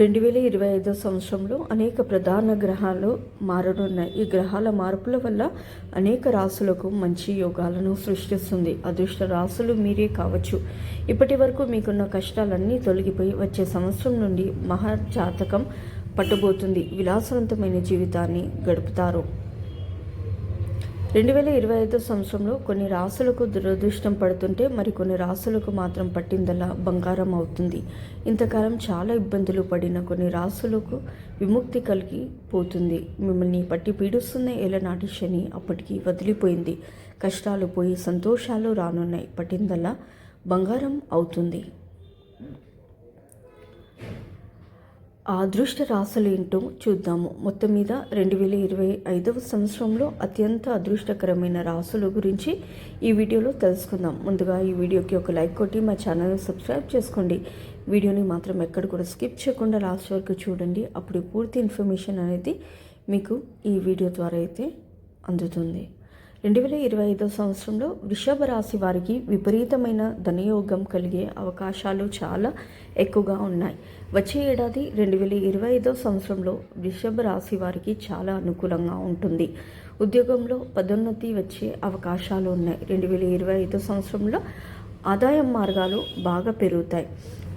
రెండు వేల ఇరవై ఐదో సంవత్సరంలో అనేక ప్రధాన గ్రహాలు మారనున్నాయి. ఈ గ్రహాల మార్పుల వల్ల అనేక రాసులకు మంచి యోగాలను సృష్టిస్తుంది. అదృష్ట రాసులు మీరే కావచ్చు. ఇప్పటి వరకు మీకున్న కష్టాలన్నీ తొలగిపోయి వచ్చే సంవత్సరం నుండి మహాజాతకం పట్టబోతుంది. విలాసవంతమైన జీవితాన్ని గడుపుతారు. రెండు వేల ఇరవై ఐదో సంవత్సరంలో కొన్ని రాసులకు దురదృష్టం పడుతుంటే మరికొన్ని రాసులకు మాత్రం పట్టిందల్లా బంగారం అవుతుంది. ఇంతకాలం చాలా ఇబ్బందులు పడిన కొన్ని రాసులకు విముక్తి కలిగి పోతుంది. మిమ్మల్ని పట్టి పీడిస్తున్న ఏలనాటి శని అప్పటికి వదిలిపోయింది. కష్టాలు పోయి సంతోషాలు రానున్నాయి. పట్టిందల్లా బంగారం అవుతుంది. అదృష్ట రాశులు ఏంటో చూద్దాము. మొత్తం మీద రెండు వేల ఇరవై ఐదవ సంవత్సరంలో అత్యంత అదృష్టకరమైన రాసుల గురించి ఈ వీడియోలో తెలుసుకుందాం. ముందుగా ఈ వీడియోకి ఒక లైక్ కొట్టి మా ఛానల్ని సబ్స్క్రైబ్ చేసుకోండి. వీడియోని మాత్రం ఎక్కడ కూడా స్కిప్ చేయకుండా లాస్ట్ వరకు చూడండి. అప్పుడు పూర్తి ఇన్ఫర్మేషన్ అనేది మీకు ఈ వీడియో ద్వారా అయితే అందుతుంది. రెండు వేల ఇరవై ఐదో సంవత్సరంలో వృషభ రాశి వారికి విపరీతమైన ధనయోగం కలిగే అవకాశాలు చాలా ఎక్కువగా ఉన్నాయి. వచ్చే ఏడాది రెండు వేల ఇరవై ఐదో సంవత్సరంలో వృషభ రాశి వారికి చాలా అనుకూలంగా ఉంటుంది. ఉద్యోగంలో పదోన్నతి వచ్చే అవకాశాలు ఉన్నాయి. రెండు వేల ఇరవై ఐదో సంవత్సరంలో ఆదాయం మార్గాలు బాగా పెరుగుతాయి.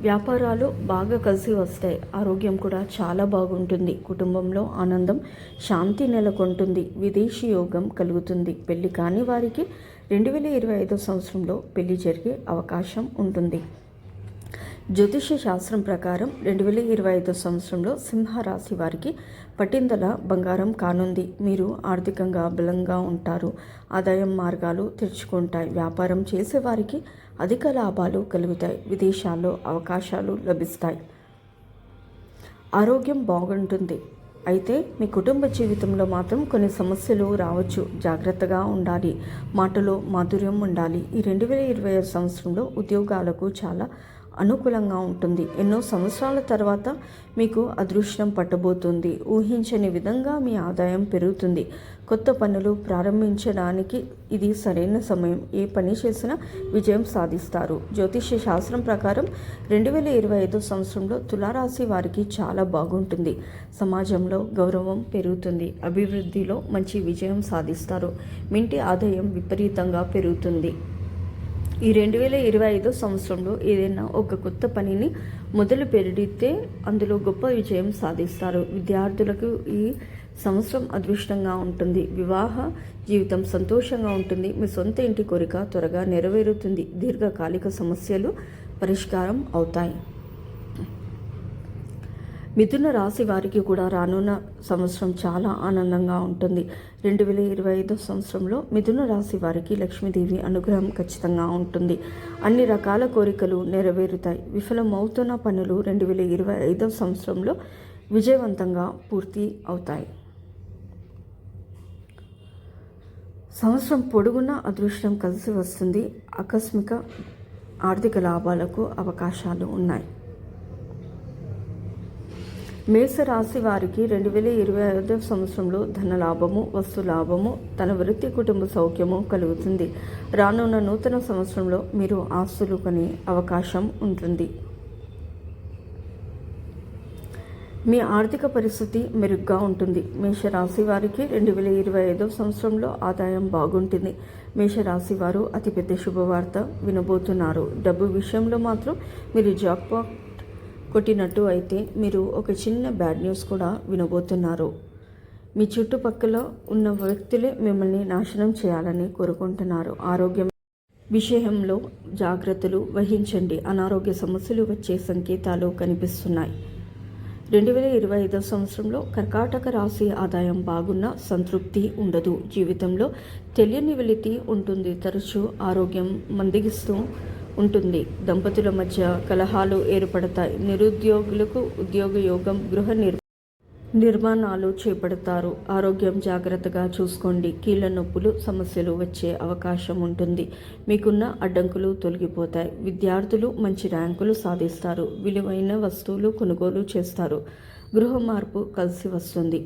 వ్యాపారాలు బాగా కలిసి వస్తాయి. ఆరోగ్యం కూడా చాలా బాగుంటుంది. కుటుంబంలో ఆనందం శాంతి నెలకొంటుంది. విదేశీ యోగం కలుగుతుంది. పెళ్ళి కాని వారికి రెండు వేల ఇరవై ఐదో సంవత్సరంలో పెళ్ళి జరిగే అవకాశం ఉంటుంది. జ్యోతిష శాస్త్రం ప్రకారం రెండు వేల ఇరవై ఐదో సంవత్సరంలో సింహరాశి వారికి పట్టిందల బంగారం కానుంది. మీరు ఆర్థికంగా బలంగా ఉంటారు. ఆదాయం మార్గాలు తెరుచుకుంటాయి. వ్యాపారం చేసేవారికి అధిక లాభాలు కలుగుతాయి. విదేశాల్లో అవకాశాలు లభిస్తాయి. ఆరోగ్యం బాగుంటుంది. అయితే మీ కుటుంబ జీవితంలో మాత్రం కొన్ని సమస్యలు రావచ్చు. జాగ్రత్తగా ఉండాలి. మాటలో మాధుర్యం ఉండాలి. ఈ రెండు వేల ఇరవై ఐదు సంవత్సరంలో ఉద్యోగాలకు చాలా అనుకూలంగా ఉంటుంది. ఎన్నో సంవత్సరాల తర్వాత మీకు అదృష్టం పట్టబోతుంది. ఊహించని విధంగా మీ ఆదాయం పెరుగుతుంది. కొత్త పనులు ప్రారంభించడానికి ఇది సరైన సమయం. ఏ పని చేసినా విజయం సాధిస్తారు. జ్యోతిష్య శాస్త్రం ప్రకారం రెండు వేల ఇరవై ఐదో సంవత్సరంలో తులారాశి వారికి చాలా బాగుంటుంది. సమాజంలో గౌరవం పెరుగుతుంది. అభివృద్ధిలో మంచి విజయం సాధిస్తారు. మింటి ఆదాయం విపరీతంగా పెరుగుతుంది. ఈ రెండు వేల ఇరవై ఐదో సంవత్సరంలో ఏదైనా ఒక కొత్త పనిని మొదలు పెడితే అందులో గొప్ప విజయం సాధిస్తారు. విద్యార్థులకు ఈ సంవత్సరం అదృష్టంగా ఉంటుంది. వివాహ జీవితం సంతోషంగా ఉంటుంది. మీ సొంత ఇంటి కోరిక త్వరగా నెరవేరుతుంది. దీర్ఘకాలిక సమస్యలు పరిష్కారం అవుతాయి. మిథున రాశి వారికి కూడా రానున్న సంవత్సరం చాలా ఆనందంగా ఉంటుంది. రెండు వేల ఇరవై ఐదో సంవత్సరంలో మిథున రాశి వారికి లక్ష్మీదేవి అనుగ్రహం ఖచ్చితంగా ఉంటుంది. అన్ని రకాల కోరికలు నెరవేరుతాయి. విఫలమవుతున్న పనులు రెండు వేల ఇరవై ఐదో సంవత్సరంలో విజయవంతంగా పూర్తి అవుతాయి. సంవత్సరం పొడుగున అదృష్టం కలిసి వస్తుంది. ఆకస్మిక ఆర్థిక లాభాలకు అవకాశాలు ఉన్నాయి. మేషరాశి వారికి రెండు వేల ఇరవై ఐదో సంవత్సరంలో ధన లాభము వస్తు లాభము తన వృత్తి కుటుంబ సౌఖ్యము కలుగుతుంది. రానున్న నూతన సంవత్సరంలో మీరు ఆస్తులు కొనే అవకాశం ఉంటుంది. మీ ఆర్థిక పరిస్థితి మెరుగ్గా ఉంటుంది. మేషరాశి వారికి రెండు వేల ఇరవై ఐదో సంవత్సరంలో ఆదాయం బాగుంటుంది. మేషరాశి వారు అతిపెద్ద శుభవార్త వినబోతున్నారు. డబ్బు విషయంలో మాత్రం మీరు జాక్పాట్ కొట్టినట్టు అయితే మీరు ఒక చిన్న బ్యాడ్ న్యూస్ కూడా వినబోతున్నారు. మీ చుట్టుపక్కల ఉన్న వ్యక్తులే మిమ్మల్ని నాశనం చేయాలని కోరుకుంటున్నారు. ఆరోగ్యం విషయంలో జాగ్రత్తలు వహించండి. అనారోగ్య సమస్యలు వచ్చే సంకేతాలు కనిపిస్తున్నాయి. రెండు వేల ఇరవై ఐదో సంవత్సరంలో కర్కాటక రాశి ఆదాయం బాగున్న సంతృప్తి ఉండదు. జీవితంలో తెలియని వెలితి ఉంటుంది. తరచూ ఆరోగ్యం మందగిస్తూ ఉంటుంది. దంపతుల మధ్య కలహాలు ఏర్పడతాయి. నిరుద్యోగులకు ఉద్యోగ యోగం గృహ నిర్ నిర్మాణాలు చేపడతారు. ఆరోగ్యం జాగ్రత్తగా చూసుకోండి. కీళ్ళ నొప్పులు సమస్యలు వచ్చే అవకాశం ఉంటుంది. మీకున్న అడ్డంకులు తొలగిపోతాయి. విద్యార్థులు మంచి ర్యాంకులు సాధిస్తారు. విలువైన వస్తువులు కొనుగోలు చేస్తారు. గృహ మార్పు కలిసి వస్తుంది.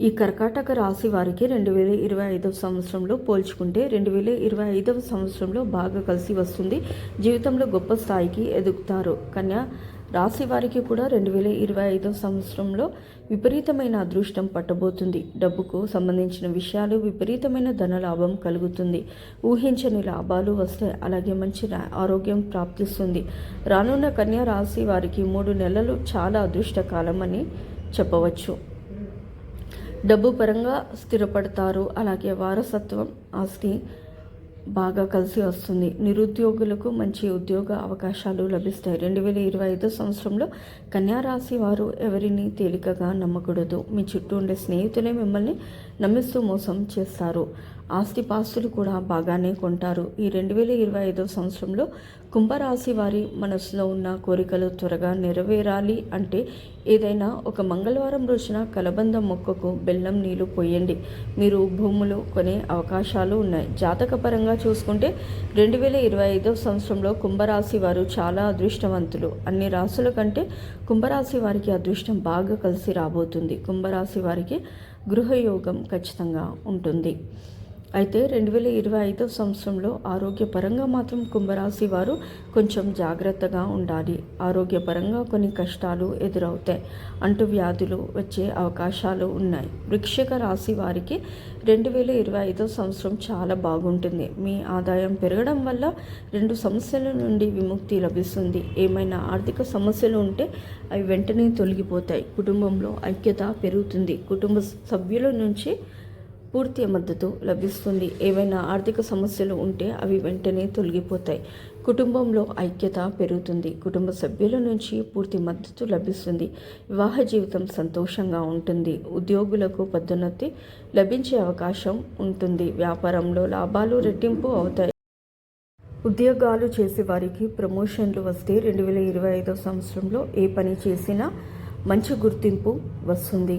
ఈ కర్కాటక రాశి వారికి రెండు వేల ఇరవై ఐదవ సంవత్సరంలో పోల్చుకుంటే రెండు వేల ఇరవై ఐదవ సంవత్సరంలో బాగా కలిసి వస్తుంది. జీవితంలో గొప్ప స్థాయికి ఎదుగుతారు. కన్యా రాశి వారికి కూడా రెండు వేల ఇరవై ఐదవ సంవత్సరంలో విపరీతమైన అదృష్టం పట్టబోతుంది. డబ్బుకు సంబంధించిన విషయాలు విపరీతమైన ధన లాభం కలుగుతుంది. ఊహించని లాభాలు వస్తాయి అలాగే మంచి ఆరోగ్యం ప్రాప్తిస్తుంది. రానున్న కన్యా రాశి వారికి మూడు నెలలు చాలా అదృష్టకాలం అని చెప్పవచ్చు. డబ్బు పరంగా స్థిరపడతారు. అలాగే వారసత్వం ఆస్తి బాగా కలిసి వస్తుంది. నిరుద్యోగులకు మంచి ఉద్యోగ అవకాశాలు లభిస్తాయి. రెండు వేల ఇరవై ఐదు సంవత్సరంలో కన్యారాశి వారు ఎవరిని తేలికగా నమ్మకూడదు. మీ చుట్టూ ఉండే స్నేహితులే మిమ్మల్ని నమ్మిస్తూ మోసం చేస్తారు. ఆస్తిపాస్తులు కూడా బాగానే కొంటారు. ఈ రెండు వేల ఇరవై ఐదో సంవత్సరంలో కుంభరాశి వారి మనసులో ఉన్న కోరికలు త్వరగా నెరవేరాలి అంటే ఏదైనా ఒక మంగళవారం రోజున కలబంద మొక్కకు బెల్లం నీళ్ళు పోయండి. మీరు భూములు కొనే అవకాశాలు ఉన్నాయి. జాతకపరంగా చూసుకుంటే రెండు వేల ఇరవై ఐదో సంవత్సరంలో కుంభరాశి వారు చాలా అదృష్టవంతులు. అన్ని రాశుల కంటే కుంభరాశి వారికి అదృష్టం బాగా కలిసి రాబోతుంది. కుంభరాశి వారికి గృహయోగం ఖచ్చితంగా ఉంటుంది. అయితే రెండు వేల ఇరవై ఐదో సంవత్సరంలో ఆరోగ్యపరంగా మాత్రం కుంభరాశి వారు కొంచెం జాగ్రత్తగా ఉండాలి. ఆరోగ్యపరంగా కొన్ని కష్టాలు ఎదురవుతాయి. అంటు వ్యాధులు వచ్చే అవకాశాలు ఉన్నాయి. వృక్షిక రాశి వారికి రెండు వేల ఇరవై ఐదో సంవత్సరం చాలా బాగుంటుంది. మీ ఆదాయం పెరగడం వల్ల రెండు సమస్యల నుండి విముక్తి లభిస్తుంది. ఏమైనా ఆర్థిక సమస్యలు ఉంటే అవి వెంటనే తొలగిపోతాయి. కుటుంబంలో ఐక్యత పెరుగుతుంది. కుటుంబ సభ్యుల నుంచి పూర్తి మద్దతు లభిస్తుంది. ఏవైనా ఆర్థిక సమస్యలు ఉంటే అవి వెంటనే తొలగిపోతాయి. కుటుంబంలో ఐక్యత పెరుగుతుంది. కుటుంబ సభ్యుల నుంచి పూర్తి మద్దతు లభిస్తుంది. వివాహ జీవితం సంతోషంగా ఉంటుంది. ఉద్యోగులకు పదోన్నతి లభించే అవకాశం ఉంటుంది. వ్యాపారంలో లాభాలు రెట్టింపు అవుతాయి. ఉద్యోగాలు చేసే వారికి ప్రమోషన్లు వస్తే రెండు వేల ఇరవై ఐదో సంవత్సరంలో ఏ పని చేసినా మంచి గుర్తింపు వస్తుంది.